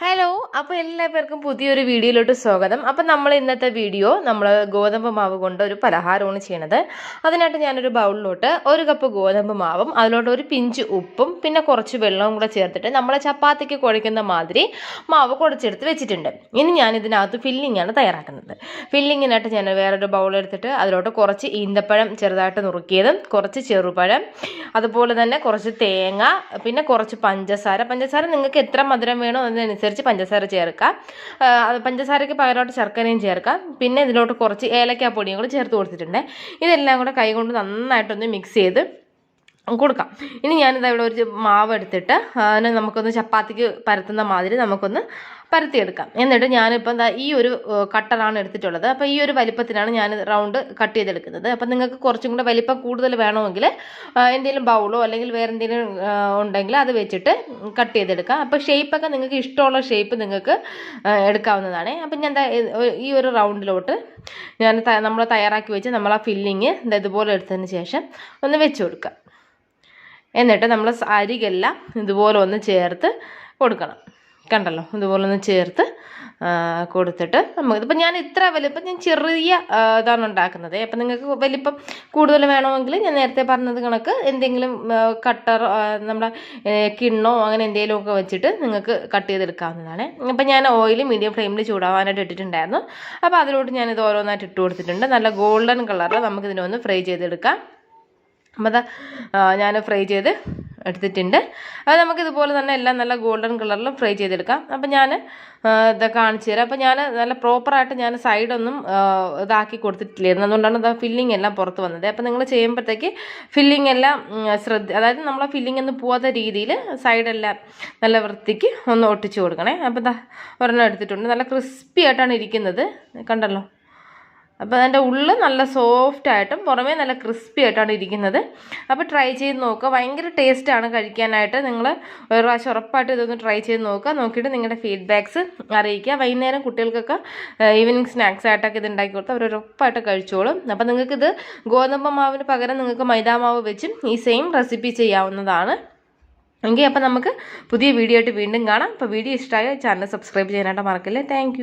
Hello അപ്പോൾ എല്ലാവർക്കും പുതിയൊരു വീഡിയോയിലോട്ട് സ്വാഗതം. അപ്പോൾ നമ്മൾ ഇന്നത്തെ വീഡിയോ നമ്മൾ ഗോതമ്പ് മാവ് കൊണ്ട് ഒരു പലഹാരമാണ് ചെയ്യണത്. അതിനായിട്ട് ഞാനൊരു ബൗളിലോട്ട് ഒരു കപ്പ് ഗോതമ്പ് മാവും അതിലോട്ട് ഒരു പിഞ്ച് ഉപ്പും പിന്നെ കുറച്ച് വെള്ളവും കൂടെ ചേർത്തിട്ട് നമ്മൾ ചപ്പാത്തിക്ക് കുഴയ്ക്കുന്ന മാതിരി മാവ് കുഴച്ചെടുത്ത് വെച്ചിട്ടുണ്ട്. ഇനി ഞാൻ ഇതിനകത്ത് ഫില്ലിംഗ് ആണ് തയ്യാറാക്കുന്നത്. ഫില്ലിങ്ങിനായിട്ട് ഞാൻ വേറൊരു ബൗളെടുത്തിട്ട് അതിലോട്ട് കുറച്ച് ഈന്തപ്പഴം ചെറുതായിട്ട് നുറുക്കിയതും കുറച്ച് ചെറുപഴം അതുപോലെ തന്നെ കുറച്ച് തേങ്ങ പിന്നെ കുറച്ച് പഞ്ചസാര. പഞ്ചസാര നിങ്ങൾക്ക് എത്ര മധുരം വേണോ അതിനനുസരിച്ച് പഞ്ചസാര ചേർക്കാം. പഞ്ചസാരയ്ക്ക് പകരമായിട്ട് ശർക്കരയും ചേർക്കാം. പിന്നെ ഇതിലോട്ട് കുറച്ച് ഏലക്കാ പൊടിയും കൂടി ചേർത്ത് കൊടുത്തിട്ടുണ്ട്. ഇതെല്ലാം കൂടെ കൈകൊണ്ട് നന്നായിട്ടൊന്ന് മിക്സ് ചെയ്ത് കൊടുക്കാം. ഇനി ഞാനിതവിടെ ഒരു മാവ് എടുത്തിട്ട് അതിനെ നമുക്കൊന്ന് ചപ്പാത്തിക്ക് പരത്തുന്ന മാതിരി നമുക്കൊന്ന് പരത്തിയെടുക്കാം. എന്നിട്ട് ഞാനിപ്പം എന്താ ഈ ഒരു കട്ടറാണ് എടുത്തിട്ടുള്ളത്. അപ്പോൾ ഈ ഒരു വലിപ്പത്തിനാണ് ഞാൻ റൗണ്ട് കട്ട് ചെയ്തെടുക്കുന്നത്. അപ്പം നിങ്ങൾക്ക് കുറച്ചും കൂടെ വലിപ്പം കൂടുതൽ വേണമെങ്കിൽ എന്തെങ്കിലും ബൗളോ അല്ലെങ്കിൽ വേറെ എന്തെങ്കിലും ഉണ്ടെങ്കിൽ അത് വെച്ചിട്ട് കട്ട് ചെയ്തെടുക്കാം. അപ്പോൾ ഷേപ്പൊക്കെ നിങ്ങൾക്ക് ഇഷ്ടമുള്ള ഷേപ്പ് നിങ്ങൾക്ക് എടുക്കാവുന്നതാണ്. അപ്പം ഞാൻ ഈ ഒരു റൗണ്ടിലോട്ട് ഞാൻ നമ്മൾ തയ്യാറാക്കി വെച്ച് നമ്മൾ ആ ഫില്ലിങ് ഇതുപോലെ എടുത്തതിന് ശേഷം ഒന്ന് വെച്ച് കൊടുക്കുക. എന്നിട്ട് നമ്മൾ അരികെല്ലാം ഇതുപോലെ ഒന്ന് ചേർത്ത് കൊടുക്കണം. കണ്ടല്ലോ ഇതുപോലെ ഒന്ന് ചേർത്ത് കൊടുത്തിട്ട് നമുക്ക് ഇപ്പം ഞാൻ ഇത്ര വലിപ്പം ഞാൻ ചെറിയ ഇതാണ് ഉണ്ടാക്കുന്നത്. അപ്പം നിങ്ങൾക്ക് വലിപ്പം കൂടുതൽ വേണമെങ്കിൽ ഞാൻ നേരത്തെ പറഞ്ഞത് കണക്ക് എന്തെങ്കിലും കട്ടർ നമ്മുടെ കിണ്ണോ അങ്ങനെ എന്തെങ്കിലുമൊക്കെ വെച്ചിട്ട് നിങ്ങൾക്ക് കട്ട് ചെയ്തെടുക്കാവുന്നതാണ്. അപ്പം ഞാൻ ഓയിൽ മീഡിയം ഫ്ലെയിമിൽ ചൂടാവാനായിട്ട് ഇട്ടിട്ടുണ്ടായിരുന്നു. അപ്പോൾ അതിലോട്ട് ഞാനിത് ഓരോന്നായിട്ട് ഇട്ട് കൊടുത്തിട്ടുണ്ട്. നല്ല ഗോൾഡൻ കളറിൽ നമുക്കിതിനെ ഒന്ന് ഫ്രൈ ചെയ്തെടുക്കാം. അപ്പം അതാ ഞാൻ ഫ്രൈ ചെയ്ത് എടുത്തിട്ടുണ്ട്. അത് നമുക്ക് ഇതുപോലെ തന്നെ എല്ലാം നല്ല ഗോൾഡൻ കളറിലും ഫ്രൈ ചെയ്തെടുക്കാം. അപ്പം ഞാൻ ഇത് കാണിച്ചു തരാം. അപ്പം ഞാൻ നല്ല പ്രോപ്പറായിട്ട് ഞാൻ സൈഡൊന്നും ഇതാക്കി കൊടുത്തിട്ടില്ലായിരുന്നു. അതുകൊണ്ടാണ് ഇതാ ഫില്ലിംഗ് എല്ലാം പുറത്ത് വന്നത്. അപ്പം നിങ്ങൾ ചെയ്യുമ്പോഴത്തേക്ക് ഫില്ലിംഗ് എല്ലാം ശ്രദ്ധ അതായത് നമ്മളെ ഫില്ലിംഗ് ഒന്നും പോകാത്ത രീതിയിൽ സൈഡെല്ലാം നല്ല വൃത്തിക്ക് ഒന്ന് ഒട്ടിച്ച് കൊടുക്കണേ. അപ്പം ദാ ഒരെണ്ണം എടുത്തിട്ടുണ്ട്. നല്ല ക്രിസ്പി ആയിട്ടാണ് ഇരിക്കുന്നത്. കണ്ടല്ലോ? അപ്പോൾ അതിന്റെ ഉള്ളിൽ നല്ല സോഫ്റ്റ് ആയിട്ടും പുറമേ നല്ല ക്രിസ്പി ആയിട്ടാണ് ഇരിക്കുന്നത്. അപ്പോൾ ട്രൈ ചെയ്ത് നോക്കുക ഭയങ്കര ടേസ്റ്റാണ് കഴിക്കാനായിട്ട്. നിങ്ങൾ ഒരു പ്രാവശ്യം ഉറപ്പായിട്ട് ഇതൊന്ന് ട്രൈ ചെയ്ത് നോക്കുക നോക്കിയിട്ട് നിങ്ങളുടെ ഫീഡ്ബാക്ക്സ് അറിയിക്കുക. വൈകുന്നേരം കുട്ടികൾക്കൊക്കെ ഈവനിങ് സ്നാക്സ് ആയിട്ടൊക്കെ ഇത് ഉണ്ടാക്കി കൊടുത്ത് അവർ ഉറപ്പായിട്ട് കഴിച്ചോളും. അപ്പോൾ നിങ്ങൾക്കിത് ഗോതമ്പ് മാവിന് പകരം നിങ്ങൾക്ക് മൈദാ മാവ് വെച്ചും ഈ സെയിം റെസിപ്പി ചെയ്യാവുന്നതാണ്. എങ്കിൽ അപ്പോൾ നമുക്ക് പുതിയ വീഡിയോ ആയിട്ട് വീണ്ടും കാണാം. അപ്പോൾ വീഡിയോ ഇഷ്ടമായ ചാനൽ സബ്സ്ക്രൈബ് ചെയ്യാനായിട്ട് മറക്കില്ലേ. താങ്ക്